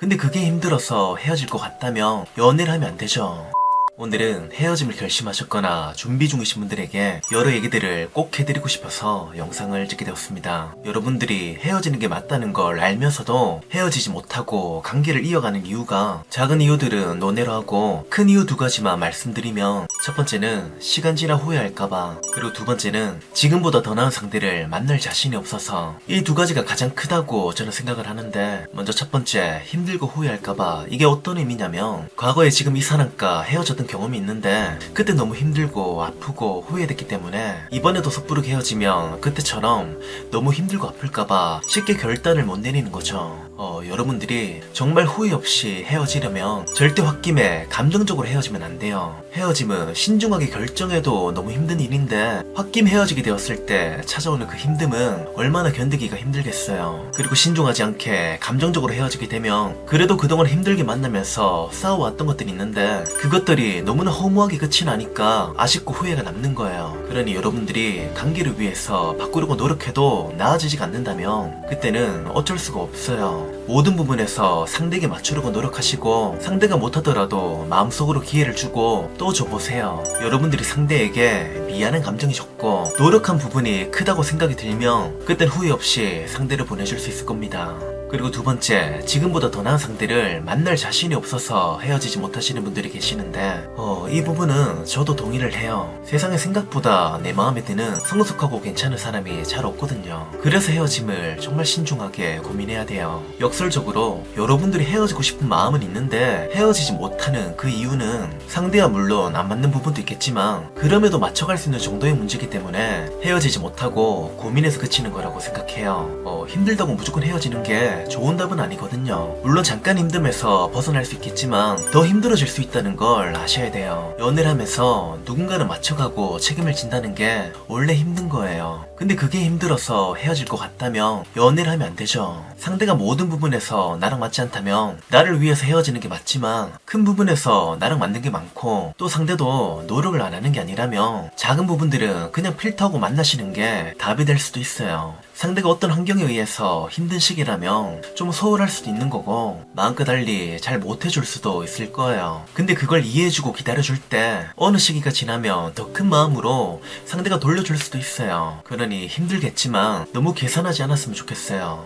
근데 그게 힘들어서 헤어질 것 같다면 연애를 하면 안 되죠. 오늘은 헤어짐을 결심하셨거나 준비 중이신 분들에게 여러 얘기들을 꼭 해드리고 싶어서 영상을 찍게 되었습니다. 여러분들이 헤어지는 게 맞다는 걸 알면서도 헤어지지 못하고 관계를 이어가는 이유가 작은 이유들은 논외로 하고 큰 이유 두 가지만 말씀드리면 첫 번째는 시간 지나 후회할까봐 그리고 두 번째는 지금보다 더 나은 상대를 만날 자신이 없어서 이 두 가지가 가장 크다고 저는 생각을 하는데 먼저 첫 번째 힘들고 후회할까봐 이게 어떤 의미냐면 과거에 지금 이 사람과 헤어졌던 경험이 있는데 그때 너무 힘들고 아프고 후회됐기 때문에 이번에도 섣부르게 헤어지면 그때처럼 너무 힘들고 아플까봐 쉽게 결단을 못 내리는 거죠. 어, 여러분들이 정말 후회 없이 헤어지려면 절대 홧김에 감정적으로 헤어지면 안 돼요. 헤어짐은 신중하게 결정해도 너무 힘든 일인데 홧김 헤어지게 되었을 때 찾아오는 그 힘듦은 얼마나 견디기가 힘들겠어요. 그리고 신중하지 않게 감정적으로 헤어지게 되면 그래도 그동안 힘들게 만나면서 싸워왔던 것들이 있는데 그것들이 너무나 허무하게 끝이 나니까 아쉽고 후회가 남는 거예요. 그러니 여러분들이 관계를 위해서 바꾸려고 노력해도 나아지지가 않는다면 그때는 어쩔 수가 없어요. 모든 부분에서 상대에게 맞추려고 노력하시고 상대가 못하더라도 마음속으로 기회를 주고 또 줘보세요. 여러분들이 상대에게 미안한 감정이 적고 노력한 부분이 크다고 생각이 들면 그땐 후회 없이 상대를 보내줄 수 있을 겁니다. 그리고 두 번째, 지금보다 더 나은 상대를 만날 자신이 없어서 헤어지지 못하시는 분들이 계시는데, 어, 이 부분은 저도 동의를 해요. 세상에 생각보다 내 마음에 드는 성숙하고 괜찮은 사람이 잘 없거든요. 그래서 헤어짐을 정말 신중하게 고민해야 돼요. 역설적으로 여러분들이 헤어지고 싶은 마음은 있는데 헤어지지 못하는 그 이유는 상대와 물론 안 맞는 부분도 있겠지만 그럼에도 맞춰갈 수 있는 정도의 문제이기 때문에 헤어지지 못하고 고민해서 그치는 거라고 생각해요. 어, 힘들다고 무조건 헤어지는 게 좋은 답은 아니거든요. 물론 잠깐 힘듦에서 벗어날 수 있겠지만 더 힘들어질 수 있다는 걸 아셔야 돼요. 연애를 하면서 누군가를 맞춰가고 책임을 진다는 게 원래 힘든 거예요. 근데 그게 힘들어서 헤어질 것 같다면 연애를 하면 안 되죠. 상대가 모든 부분에서 나랑 맞지 않다면 나를 위해서 헤어지는 게 맞지만 큰 부분에서 나랑 맞는 게 많고 또 상대도 노력을 안 하는 게 아니라면 작은 부분들은 그냥 필터하고 만나시는 게 답이 될 수도 있어요. 상대가 어떤 환경에 의해서 힘든 시기라면 좀 소홀할 수도 있는 거고 마음껏 달리 잘 못해줄 수도 있을 거예요. 근데 그걸 이해해주고 기다려줄 때 어느 시기가 지나면 더 큰 마음으로 상대가 돌려줄 수도 있어요. 그러니 힘들겠지만 너무 계산하지 않았으면 좋겠어요.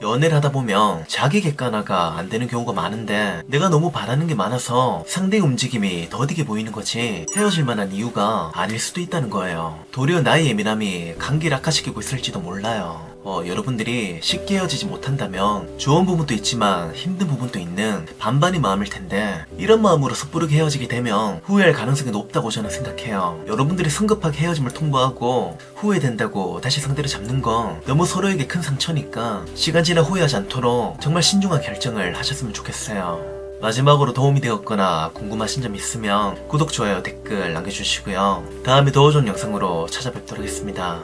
연애를 하다 보면 자기 객관화가 안 되는 경우가 많은데 내가 너무 바라는 게 많아서 상대의 움직임이 더디게 보이는 거지 헤어질 만한 이유가 아닐 수도 있다는 거예요. 도리어 나의 예민함이 관계를 악화시키고 있을지도 몰라요. 어, 여러분들이 쉽게 헤어지지 못한다면 좋은 부분도 있지만 힘든 부분도 있는 반반의 마음일 텐데 이런 마음으로 섣부르게 헤어지게 되면 후회할 가능성이 높다고 저는 생각해요. 여러분들이 성급하게 헤어짐을 통보하고 후회된다고 다시 상대를 잡는 건 너무 서로에게 큰 상처니까 시간 지나 후회하지 않도록 정말 신중한 결정을 하셨으면 좋겠어요. 마지막으로 도움이 되었거나 궁금하신 점 있으면 구독, 좋아요, 댓글 남겨주시고요. 다음에 더 좋은 영상으로 찾아뵙도록 하겠습니다.